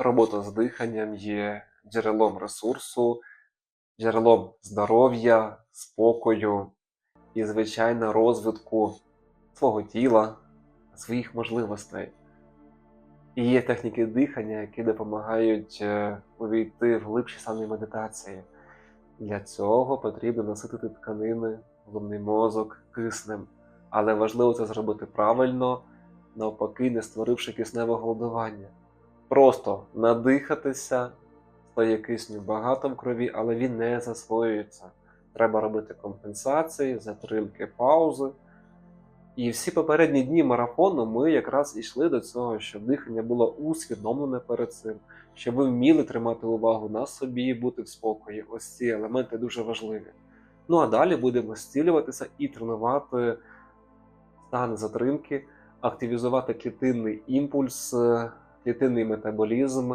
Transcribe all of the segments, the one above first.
робота з диханням є джерелом ресурсу, джерелом здоров'я, спокою і, звичайно, розвитку свого тіла, своїх можливостей. І є техніки дихання, які допомагають е, увійти в глибші стани медитації. Для цього потрібно наситити тканини, головний мозок киснем. Але важливо це зробити правильно, навпаки, не створивши кисневе голодування. Просто надихатися, стає кисню багато в крові, але він не засвоюється. Треба робити компенсації, затримки, паузи. І всі попередні дні марафону ми якраз йшли до цього, щоб дихання було усвідомлене перед цим, щоб ви вміли тримати увагу на собі і бути в спокої. Ось ці елементи дуже важливі. Ну а далі будемо зцілюватися і тренувати стан затримки, активізувати клітинний імпульс, е, клітинний метаболізм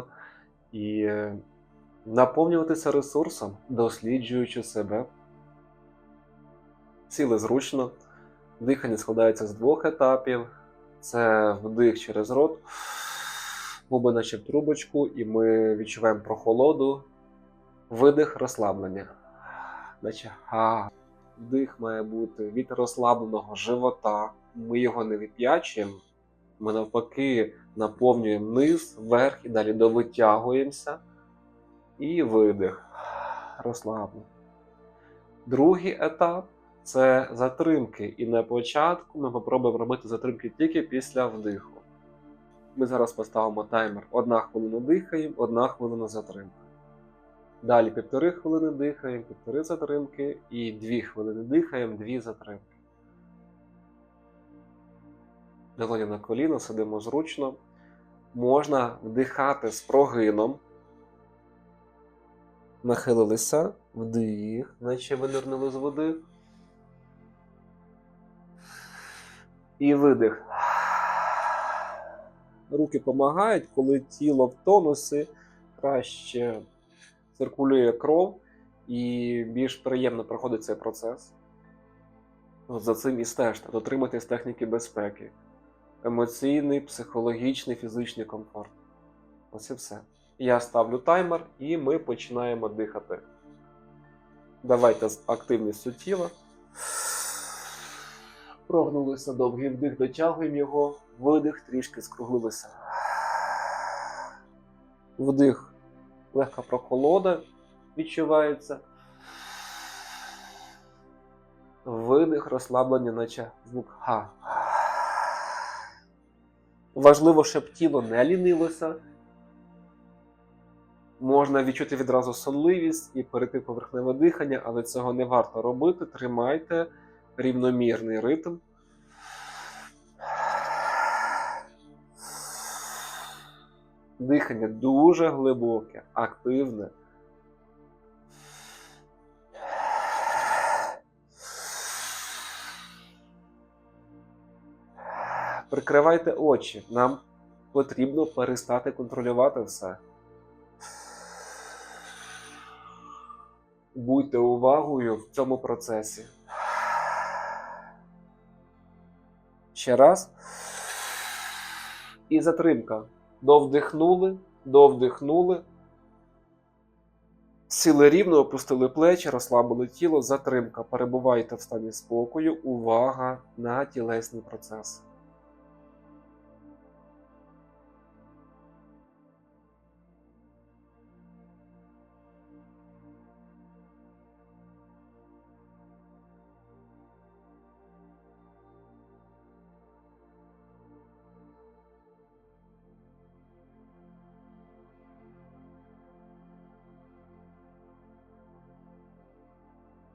і е, наповнюватися ресурсом, досліджуючи себе. Сіли зручно. Дихання складається з двох етапів: це вдих через рот, губи наче в трубочку, і ми відчуваємо прохолоду, видих розслаблення. Наче ха. Вдих має бути від розслабленого живота. Ми його не вип'ячуємо, ми навпаки наповнюємо низ, вверх і далі довитягуємося. І видих. Розслаблено. Другий етап це затримки. І на початку ми попробуємо робити затримки тільки після вдиху. Ми зараз поставимо таймер. Одна хвилина дихаємо, одна хвилина затримка. Далі півтори хвилини дихаємо, півтори затримки і дві хвилини дихаємо, дві затримки. Долоні на коліно, сидимо зручно. Можна вдихати з прогином. Нахилилися, вдих, наче винирнули з води. І видих. Руки допомагають, коли тіло в тонусі, краще циркулює кров і більш приємно проходить цей процес. От за цим і стежте, дотримуйтесь техніки безпеки. Емоційний, психологічний, фізичний комфорт. Ось і все. Я ставлю таймер і ми починаємо дихати. Давайте з активністю тіла. Прогнулися довгий вдих, дотягуємо його, видих, трішки скруглилися. Вдих, легка прохолода відчувається. Видих, розслаблення, наче звук Ха. Важливо, щоб тіло не лінилося. Можна відчути відразу сонливість і перейти поверхневе дихання, але цього не варто робити. Тримайте рівномірний ритм. Дихання дуже глибоке, активне. Прикривайте очі. Нам потрібно перестати контролювати все. Будьте увагою в цьому процесі. Ще раз. І затримка. Довдихнули, довдихнули. Сіли рівно, опустили плечі, розслабили тіло, затримка. Перебувайте в стані спокою, увага на тілесний процес.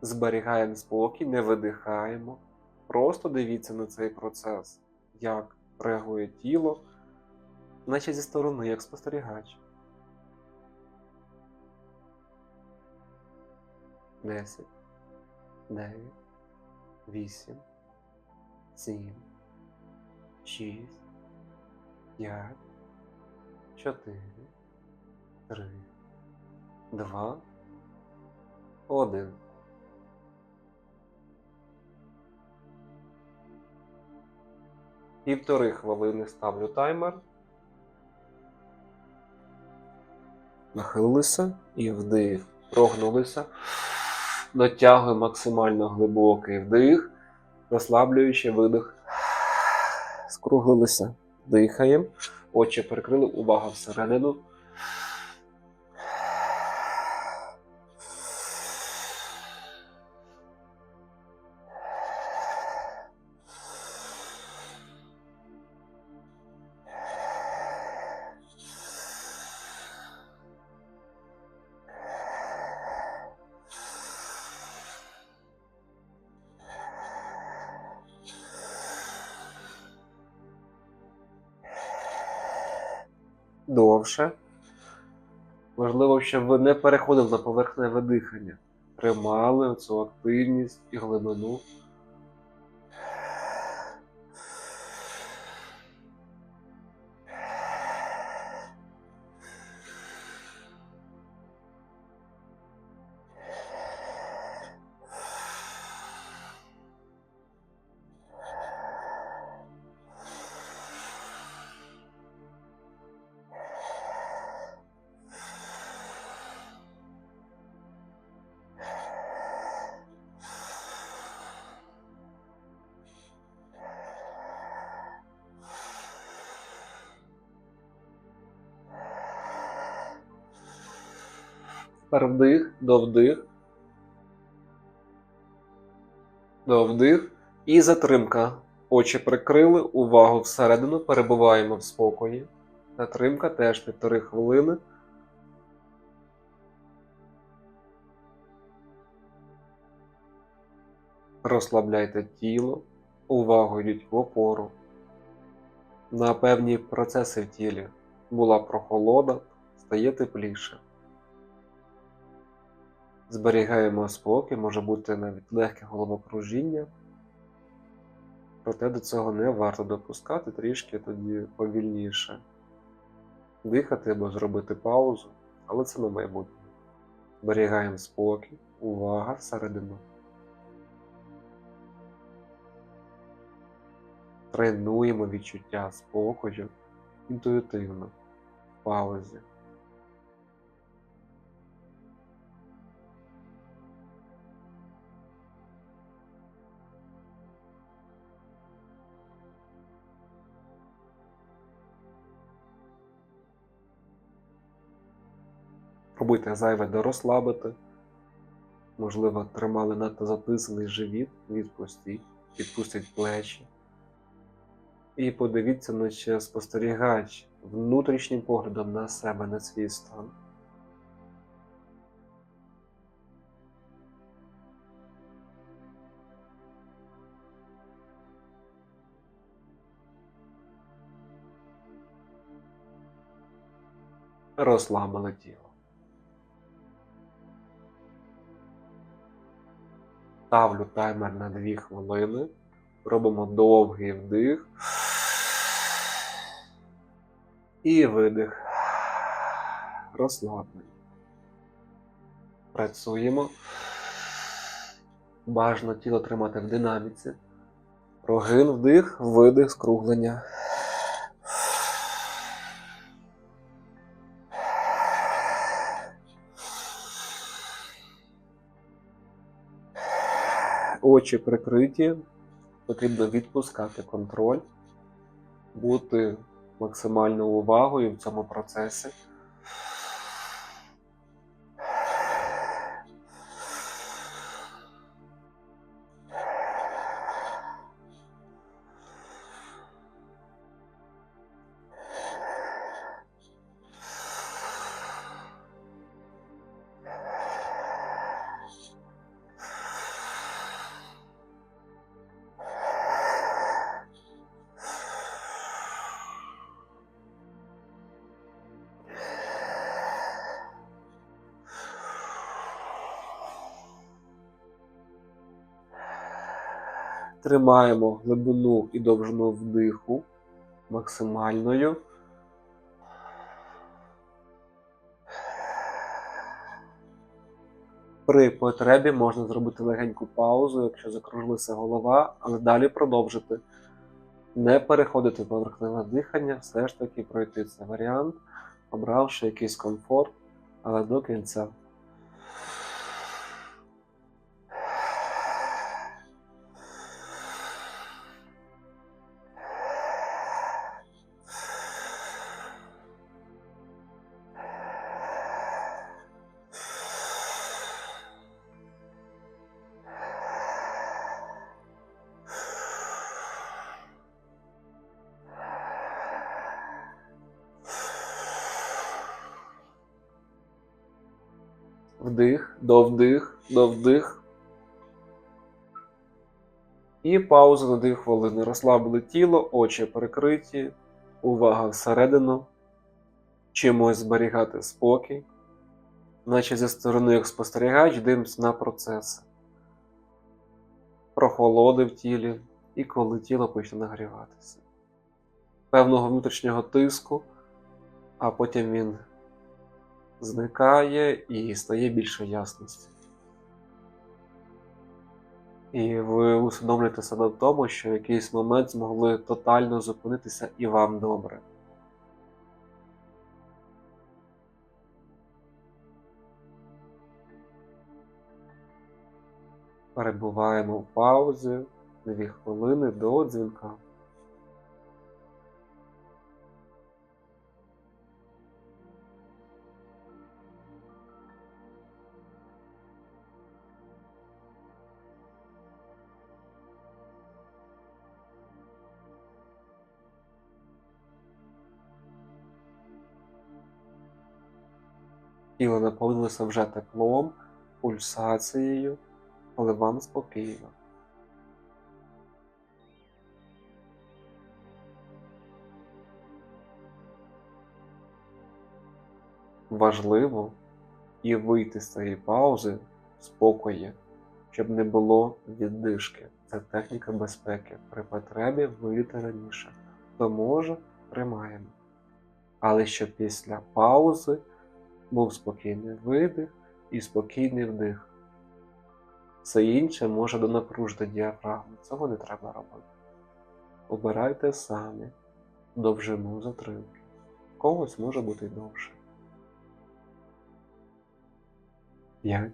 Зберігаємо спокій, не видихаємо. Просто дивіться на цей процес, як реагує тіло, наче зі сторони, як спостерігач. 10, 9, 8, 7, 6, 5, 4, 3, 2, 1. Півтори хвилини ставлю таймер. Нахилилися і вдих. Прогнулися. Дотягуємо максимально глибокий вдих, розслаблюючи видих. Скруглилися. Дихаємо. Очі прикрили, Увага всередину. Довше. Важливо, щоб ви не переходили на поверхневе дихання. Тримали цю активність і глибину. Тепер вдих, до вдих. До вдих. І затримка. Очі прикрили, увагу всередину, перебуваємо в спокої. Затримка теж півтори хвилини. Розслабляйте тіло, увагу йдіть в опору. На певні процеси в тілі була прохолода, стає тепліше. Зберігаємо спокій, може бути навіть легке головокружіння. Проте до цього не варто допускати трішки тоді повільніше. Дихати або зробити паузу, але це на майбутнє. Зберігаємо спокій, увага всередину. Тренуємо відчуття спокою інтуїтивно, в паузі. Пробуйте зайве дорозслабити. Можливо, тримали надто затисаний живіт, відпустіть, відпустіть плечі. І подивіться, наче спостерігач внутрішнім поглядом на себе, на свій стан. Розслабили тіло. Ставлю таймер на 2 хвилини. Робимо довгий вдих. І видих. Розслаблення. Працюємо. Бажано тіло тримати в динаміці. Прогин вдих, видих, скруглення. Очі прикриті, потрібно відпускати контроль, бути максимально увагою в цьому процесі. Тримаємо глибину і довжину вдиху максимальною. При потребі можна зробити легеньку паузу, якщо закружилася голова, але далі продовжити. Не переходити в поверхневе дихання, все ж таки пройти цей варіант, обравши якийсь комфорт але до кінця. Вдих, довдих, довдих. І пауза на 2 хвилини. Розслабили тіло, очі прикриті, увага всередину. Чимось зберігати спокій, наче зі сторони як спостерігач дивимося на процеси. Прохолоди в тілі і коли тіло почне нагріватися. Певного внутрішнього тиску, а потім він зникає і стає більше ясності. І ви усвідомлюєте себе в тому, що в якийсь момент змогли тотально зупинитися і вам добре. Перебуваємо в паузі дві хвилини до дзвінка. Тіло наповнилося вже теплом, пульсацією, але вам спокійно. Важливо і вийти з цієї паузи в спокої, щоб не було віддишки. Це техніка безпеки. При потребі вийти раніше. Хто може, тримаємо. Але щоб після паузи був спокійний видих і спокійний вдих. Все інше може донапружити діафрагму. Цього не треба робити. Обирайте самі довжину затримки. Когось може бути довше. 5,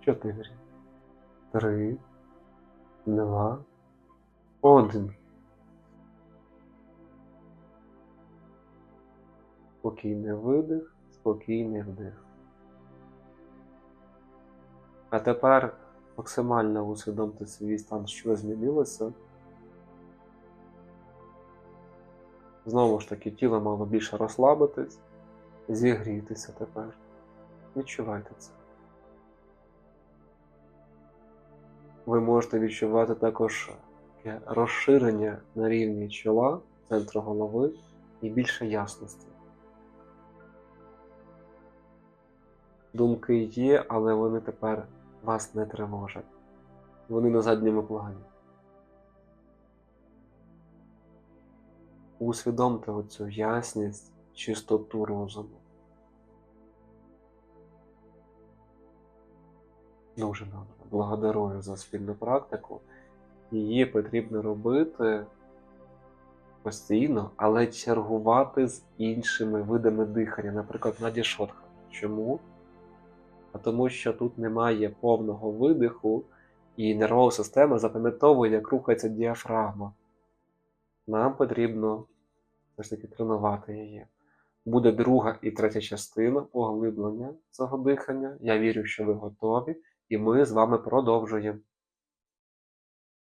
4, 3, 2, 1. Спокійний видих, спокійний вдих. А тепер максимально усвідомте свій стан, що змінилося. Знову ж таки, тіло мало більше розслабитись, зігрітися тепер. Відчувайте це. Ви можете відчувати також розширення на рівні чола, центру голови і більше ясності. Думки є, але вони тепер вас не тривожать. Вони на задньому плані. Усвідомте оцю ясність, чистоту розуму. Дуже добре. Благодарую за спільну практику. Її потрібно робити постійно, але чергувати з іншими видами дихання, наприклад, надішотха. Чому? А тому що тут немає повного видиху, і нервова система запам'ятовує, як рухається діафрагма. Нам потрібно все ж таки тренувати її. Буде друга і третя частина поглиблення цього дихання. Я вірю, що ви готові, і ми з вами продовжуємо.